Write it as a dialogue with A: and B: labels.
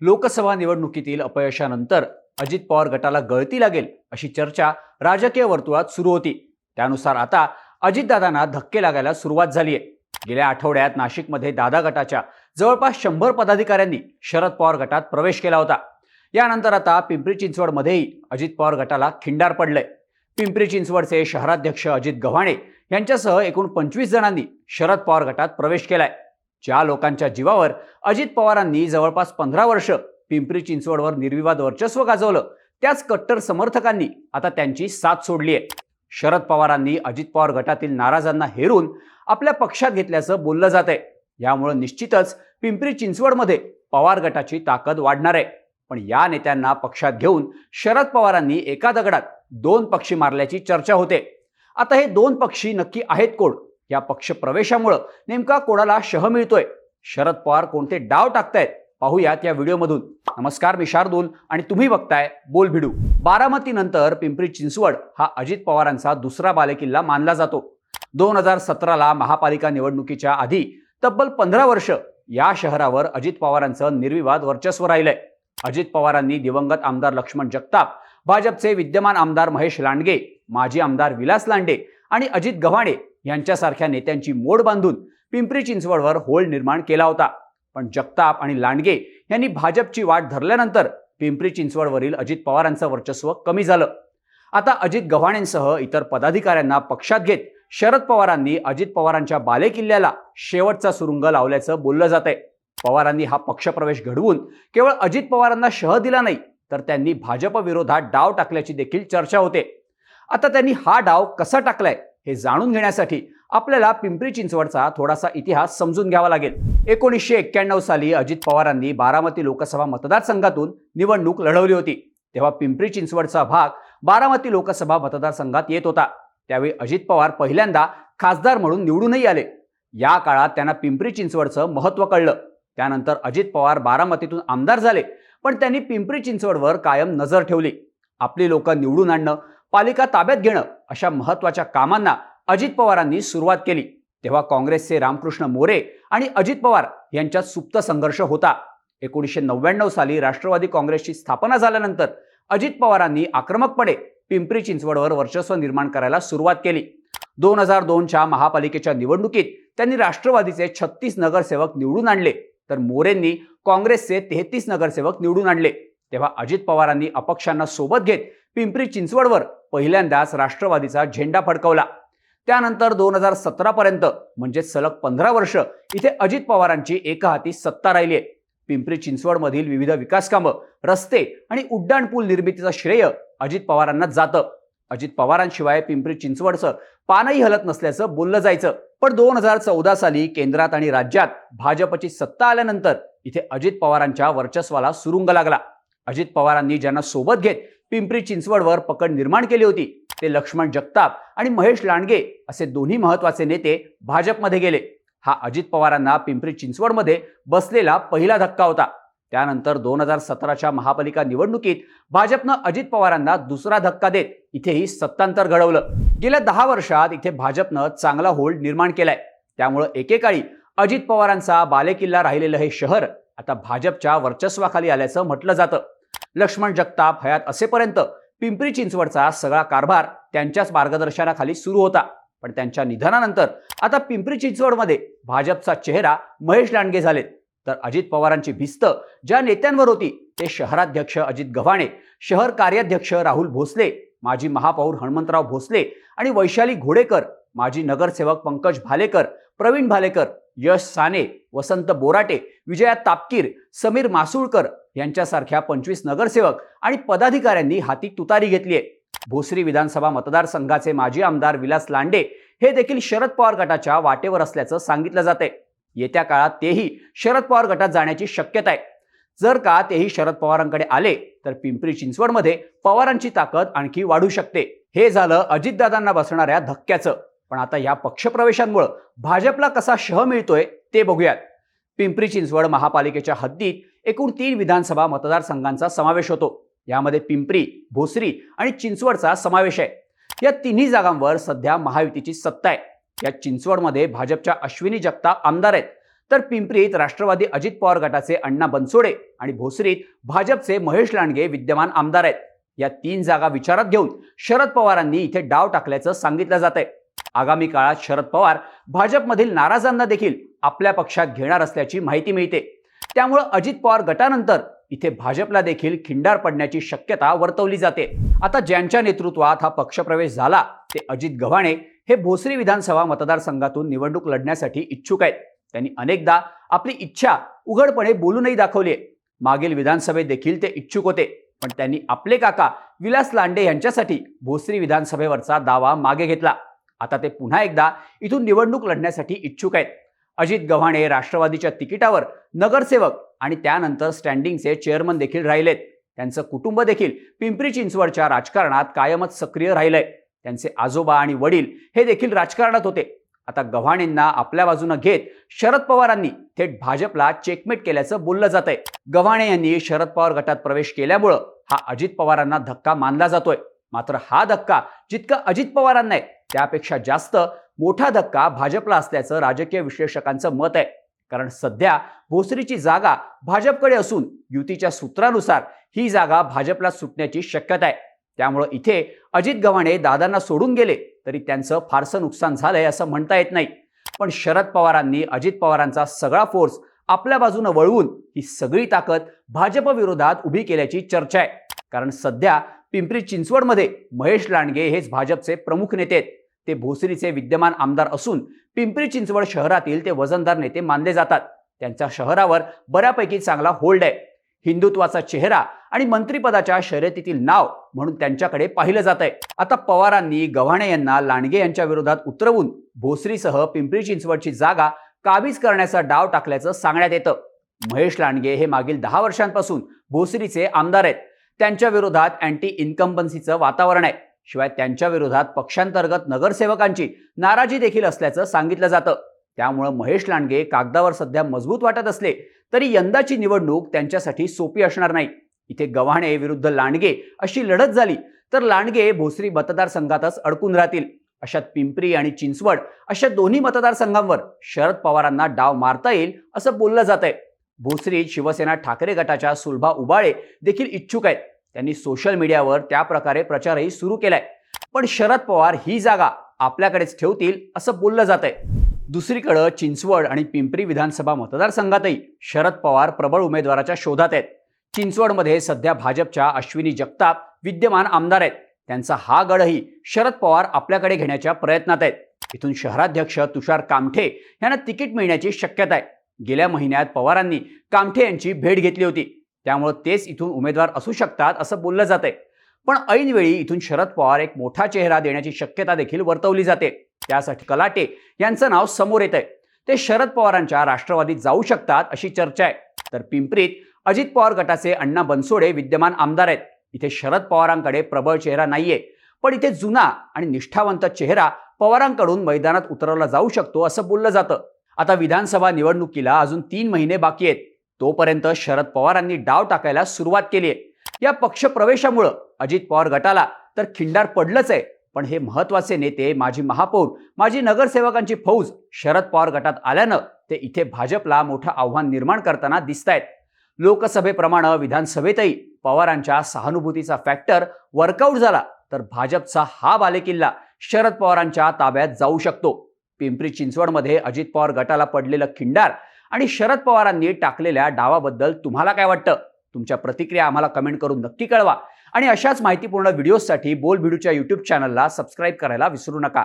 A: लोकसभा निवडणुकीतील अपयशानंतर अजित पवार गटाला गळती लागेल अशी चर्चा राजकीय वर्तुळात सुरू होती. त्यानुसार आता अजितदादांना धक्के लागायला सुरुवात झाली आहे. गेल्या आठवड्यात नाशिकमध्ये दादा गटाच्या जवळपास शंभर पदाधिकाऱ्यांनी शरद पवार गटात प्रवेश केला होता. यानंतर आता पिंपरी चिंचवडमध्येही अजित पवार गटाला खिंडार पडलंय. पिंपरी चिंचवडचे शहराध्यक्ष अजित गव्हाणे यांच्यासह एकूण पंचवीस जणांनी शरद पवार गटात प्रवेश केलाय. ज्या लोकांच्या जीवावर अजित पवारांनी जवळपास पंधरा वर्ष पिंपरी चिंचवडवर निर्विवाद वर्चस्व गाजवलं त्याच कट्टर समर्थकांनी आता त्यांची साथ सोडली आहे. शरद पवारांनी अजित पवार गटातील नाराजांना हेरून आपल्या पक्षात घेतल्याचं बोललं जात आहे. यामुळे निश्चितच पिंपरी चिंचवडमध्ये पवार गटाची ताकद वाढणार आहे. पण या नेत्यांना पक्षात घेऊन शरद पवारांनी एका दगडात दोन पक्षी मारल्याची चर्चा होते. आता हे दोन पक्षी नक्की आहेत कोण? या पक्ष प्रवेशामुळं नेमका कोणाला शह मिळतोय? शरद पवार कोणते डाव टाकतायत? पाहूयात या व्हिडिओमधून. नमस्कार मी शार्दूल आणि तुम्ही बघताय बोल भिडू. बारामतीनंतर पिंपरी चिंचवड हा अजित पवारांचा दुसरा बालेकिल्ला मानला जातो. दोन हजार सतराला महापालिका निवडणुकीच्या आधी तब्बल पंधरा वर्ष या शहरावर अजित पवारांचं निर्विवाद वर्चस्व राहिलंय. अजित पवारांनी दिवंगत आमदार लक्ष्मण जगताप भाजपचे विद्यमान आमदार महेश लांडगे माजी आमदार विलास लांडे आणि अजित गव्हाणे यांच्यासारख्या नेत्यांची मोड बांधून पिंपरी चिंचवडवर होल निर्माण केला होता. पण जगताप आणि लांडगे यांनी भाजपची वाट धरल्यानंतर पिंपरी चिंचवडवरील अजित पवारांचं वर्चस्व कमी झालं. आता अजित गव्हाणेंसह इतर पदाधिकाऱ्यांना पक्षात घेत शरद पवारांनी अजित पवारांच्या बालेकिल्ल्याला शेवटचा सुरुंग लावल्याचं बोललं जात आहे पवारांनी हा पक्षप्रवेश घडवून केवळ अजित पवारांना शह दिला नाही तर त्यांनी भाजपविरोधात डाव टाकल्याची देखील चर्चा होते. आता त्यांनी हा डाव कसा टाकलाय? हे जाणून घेण्यासाठी आपल्याला पिंपरी चिंचवडचा थोडासा इतिहास समजून घ्यावा लागेल. एकोणीसशे एक्क्याण्णव साली अजित पवारांनी बारामती लोकसभा मतदारसंघातून निवडणूक लढवली होती. तेव्हा पिंपरी चिंचवडचा भाग बारामती लोकसभा मतदारसंघात येत होता. त्यावेळी अजित पवार पहिल्यांदा खासदार म्हणून निवडूनही आले. या काळात त्यांना पिंपरी चिंचवडचं महत्त्व कळलं. त्यानंतर अजित पवार बारामतीतून आमदार झाले पण त्यांनी पिंपरी चिंचवडवर कायम नजर ठेवली. आपली लोक निवडून आणणं पालिका ताब्यात घेणं अशा महत्त्वाच्या कामांना अजित पवारांनी सुरुवात केली. तेव्हा काँग्रेसचे रामकृष्ण मोरे आणि अजित पवार यांच्यात सुप्त संघर्ष होता. एकोणीसशे नव्याण्णव साली राष्ट्रवादी काँग्रेसची स्थापना झाल्यानंतर अजित पवारांनी आक्रमकपणे पिंपरी चिंचवडवर वर्चस्व निर्माण करायला सुरुवात केली. दोन हजार दोनच्या महापालिकेच्या निवडणुकीत त्यांनी राष्ट्रवादीचे छत्तीस नगरसेवक निवडून आणले. तर मोरेंनी काँग्रेसचे तेहतीस नगरसेवक निवडून आणले. तेव्हा अजित पवारांनी अपक्षांना सोबत घेत पिंपरी चिंचवडवर पहिल्यांदाच राष्ट्रवादीचा झेंडा फडकवला. त्यानंतर दोन हजार सतरापर्यंत म्हणजे सलग पंधरा वर्ष इथे अजित पवारांची एकहाती सत्ता राहिली आहे. पिंपरी चिंचवडमधील विविध विकासकामं रस्ते आणि उड्डाणपूल निर्मितीचं श्रेय अजित पवारांना जातं. अजित पवारांशिवाय पिंपरी चिंचवडचं पानही हलत नसल्याचं बोललं जायचं. पण दोन हजार चौदा साली केंद्रात आणि राज्यात भाजपची सत्ता आल्यानंतर इथे अजित पवारांच्या वर्चस्वाला सुरुंग लागला. अजित पवारांनी ज्यांना सोबत घेत पिंपरी चिंचवडवर पकड निर्माण केली होती. ते लक्ष्मण जगताप आणि महेश लांडगे असे दोन्ही महत्त्वाचे नेते भाजपमध्ये गेले. हा अजित पवारांना पिंपरी चिंचवडमध्ये बसलेला पहिला धक्का होता. त्यानंतर दोन हजार सतराच्या महापालिका निवडणुकीत भाजपनं अजित पवारांना दुसरा धक्का देत इथेही सत्तांतर घडवलं. गेल्या दहा वर्षात इथे भाजपनं चांगला होल्ड निर्माण केलाय. त्यामुळं एकेकाळी अजित पवारांचा बालेकिल्ला राहिलेलं हे शहर आता भाजपच्या वर्चस्वाखाली आल्याचं म्हटलं जातं. लक्ष्मण जगताप हयात असेपर्यंत पिंपरी चिंचवडचा सगळा कारभार त्यांच्याच मार्गदर्शनाखाली सुरू होता. पण त्यांच्या निधनानंतर आता पिंपरी चिंचवडमध्ये भाजपचा चेहरा महेश लांडगे झाले तर अजित पवारांची भिस्त ज्या नेत्यांवर होती ते शहराध्यक्ष अजित गव्हाणे शहर कार्याध्यक्ष राहुल भोसले माजी महापौर हनुमंतराव भोसले आणि वैशाली घोडेकर माजी नगरसेवक पंकज भालेकर प्रवीण भालेकर यश साने वसंत बोराटे विजया तापकीर समीर मासुळकर यांच्यासारख्या पंचवीस नगरसेवक आणि पदाधिकाऱ्यांनी हाती तुतारी घेतली आहे. भोसरी विधानसभा मतदारसंघाचे माजी आमदार विलास लांडे हे देखील शरद पवार गटाच्या वाटेवर असल्याचं सांगितलं जाते येत्या काळात तेही शरद पवार गटात जाण्याची शक्यता आहे. जर का तेही शरद पवारांकडे आले तर पिंपरी चिंचवडमध्ये पवारांची ताकद आणखी वाढू शकते. हे झालं अजितदादांना बसणाऱ्या धक्क्याचं. पण आता या पक्षप्रवेशांमुळं भाजपला कसा शह मिळतोय ते बघूयात. पिंपरी चिंचवड महापालिकेच्या हद्दीत एकूण तीन विधानसभा मतदारसंघांचा समावेश होतो. यामध्ये पिंपरी भोसरी आणि चिंचवडचा समावेश आहे. या तिन्ही जागांवर सध्या महायुतीची सत्ता आहे. या चिंचवडमध्ये भाजपच्या अश्विनी जगताप आमदार आहेत. तर पिंपरीत राष्ट्रवादी अजित पवार गटाचे अण्णा बनसोडे आणि भोसरीत भाजपचे महेश लांडगे विद्यमान आमदार आहेत. या तीन जागा विचारात घेऊन शरद पवारांनी इथे डाव टाकल्याचं सांगितलं जात आहे आगामी काळात शरद पवार भाजपमधील नाराजांना देखील आपल्या पक्षात घेणार असल्याची माहिती मिळते. त्यामुळं अजित पवार गटानंतर इथे भाजपला देखील खिंडार पडण्याची शक्यता वर्तवली जाते. आता ज्यांच्या नेतृत्वात हा पक्षप्रवेश झाला ते अजित गव्हाणे हे भोसरी विधानसभा मतदारसंघातून निवडणूक लढण्यासाठी इच्छुक आहेत. त्यांनी अनेकदा आपली इच्छा उघडपणे बोलूनही दाखवली आहे. मागील विधानसभेत देखील ते इच्छुक होते पण त्यांनी आपले काका विलास लांडे यांच्यासाठी भोसरी विधानसभेवरचा दावा मागे घेतला. आता ते पुन्हा एकदा इथून निवडणूक लढण्यासाठी इच्छुक आहेत. अजित गव्हाणे राष्ट्रवादीच्या तिकिटावर नगरसेवक आणि त्यानंतर स्टँडिंगचे चेअरमन देखील राहिलेत. त्यांचं कुटुंब देखील पिंपरी चिंचवडच्या राजकारणात कायमच सक्रिय राहिलंय. त्यांचे आजोबा आणि वडील हे देखील राजकारणात होते. आता गव्हाणेंना आपल्या बाजूनं घेत शरद पवारांनी थेट भाजपला चेकमेट केल्याचं बोललं जात आहे गव्हाणे यांनी शरद पवार गटात प्रवेश केल्यामुळं हा अजित पवारांना धक्का मानला जातोय. मात्र हा धक्का जितका अजित पवारांना आहे त्यापेक्षा जास्त मोठा धक्का भाजपला असल्याचं राजकीय विश्लेषकांचं मत आहे. कारण सध्या भोसरीची जागा भाजपकडे असून युतीच्या सूत्रानुसार ही जागा भाजपला सुटण्याची शक्यता आहे त्यामुळं इथे अजित गव्हाणे दादांना सोडून गेले तरी त्यांचं फारसं नुकसान झालंय असं म्हणता येत नाही. पण शरद पवारांनी अजित पवारांचा सगळा फोर्स आपल्या बाजूनं वळवून ही सगळी ताकद भाजपविरोधात उभी केल्याची चर्चा आहे. कारण सध्या पिंपरी चिंचवडमध्ये महेश लांडगे हेच भाजपचे प्रमुख नेते आहेत. ते भोसरीचे विद्यमान आमदार असून पिंपरी चिंचवड शहरातील ते वजनदार नेते मानले जातात. त्यांच्या शहरावर बऱ्यापैकी चांगला होल्ड आहे. हिंदुत्वाचा चेहरा आणि मंत्रिपदाच्या शर्यतीतील नाव म्हणून त्यांच्याकडे पाहिलं जात आहे. आता पवारांनी गव्हाणे यांना लांडगे यांच्या विरोधात उतरवून भोसरीसह पिंपरी चिंचवडची जागा काबीज करण्याचा डाव टाकल्याचं सांगण्यात येतं. महेश लांडगे हे मागील दहा वर्षांपासून भोसरीचे आमदार आहेत. त्यांच्या विरोधात अँटी इन्कम्बन्सीचं वातावरण आहे. शिवाय त्यांच्या विरोधात पक्षांतर्गत नगरसेवकांची नाराजी देखील असल्याचं सांगितलं जातं. त्यामुळं महेश लांडगे कागदावर सध्या मजबूत वाटत असले तरी यंदाची निवडणूक त्यांच्यासाठी सोपी असणार नाही. इथे गव्हाणे विरुद्ध लांडगे अशी लढत झाली तर लांडगे भोसरी मतदारसंघातच अडकून राहतील. अशात पिंपरी आणि चिंचवड अशा दोन्ही मतदारसंघांवर शरद पवारांना डाव मारता येईल असं बोललं जात आहे भोसरीत शिवसेना ठाकरे गटाच्या सुलभा उबाळे देखील इच्छुक आहेत. त्यांनी सोशल मीडियावर त्या प्रकारे प्रचारही सुरू केलाय. पण शरद पवार ही जागा आपल्याकडेच ठेवतील असं बोललं जात आहे दुसरीकडं चिंचवड आणि पिंपरी विधानसभा मतदारसंघातही शरद पवार प्रबळ उमेदवाराच्या शोधात आहेत. चिंचवडमध्ये सध्या भाजपच्या अश्विनी जगताप विद्यमान आमदार आहेत. त्यांचा हा गडही शरद पवार आपल्याकडे घेण्याच्या प्रयत्नात आहेत. इथून शहराध्यक्ष तुषार कामठे यांना तिकीट मिळण्याची शक्यता आहे. गेल्या महिन्यात पवारांनी कामठे यांची भेट घेतली होती. त्यामुळे तेच इथून उमेदवार असू शकतात असं बोललं जाते पण ऐनवेळी इथून शरद पवार एक मोठा चेहरा देण्याची शक्यता देखील वर्तवली जाते. त्यासाठी कलाटे यांचं नाव समोर येत आहे ते शरद पवारांच्या राष्ट्रवादीत जाऊ शकतात अशी चर्चा आहे. तर पिंपरीत अजित पवार गटाचे अण्णा बनसोडे विद्यमान आमदार आहेत. इथे शरद पवारांकडे प्रबळ चेहरा नाहीये. पण इथे जुना आणि निष्ठावंत चेहरा पवारांकडून मैदानात उतरवला जाऊ शकतो असं बोललं जातं. आता विधानसभा निवडणुकीला अजून तीन महिने बाकी आहेत. तोपर्यंत शरद पवारांनी डाव टाकायला सुरुवात केली आहे. या पक्ष प्रवेशामुळं अजित पवार गटाला तर खिंडार पडलंच आहे. पण हे महत्त्वाचे नेते माजी महापौर माजी नगरसेवकांची फौज शरद पवार गटात आल्यानं ते इथे भाजपला मोठं आव्हान निर्माण करताना दिसत आहेत लोकसभेप्रमाणे विधानसभेतही पवारांच्या सहानुभूतीचा फॅक्टर वर्कआउट झाला तर भाजपचा हा बालेकिल्ला शरद पवारांच्या ताब्यात जाऊ शकतो. पिंपरी चिंचवडमध्ये अजित पवार गटाला पडलेलं खिंडार आणि शरद पवारांनी टाकलेल्या डावाबद्दल तुम्हाला काय वाटतं? तुमच्या प्रतिक्रिया आम्हाला कमेंट करून नक्की कळवा. आणि अशाच माहितीपूर्ण व्हिडिओजसाठी बोल व्हिडिओच्या यूट्यूब चॅनलला सबस्क्राईब करायला विसरू नका.